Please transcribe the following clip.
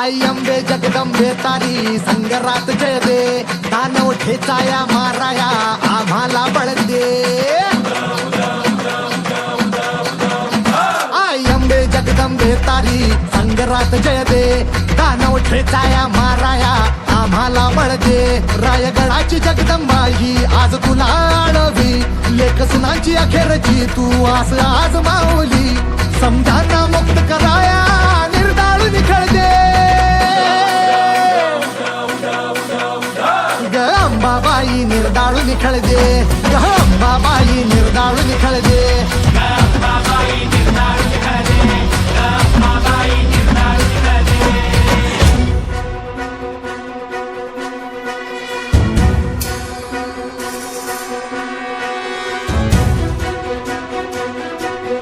आई जगदंबे तारी संगरात जय दे दानव ठेचाया माराया आम्हाला बळ दे आई अंबे जगदंबे तारी संगरात जय दे दानव ठेचाया माराया आम्हाला बळ दे रायगडाची जगदंबा ही आज तुला आळवी लेखसुनांची अखेरची तू आस आज माव बाबाई निर्दाळू निखळदे दे निर्दाळू निखळदे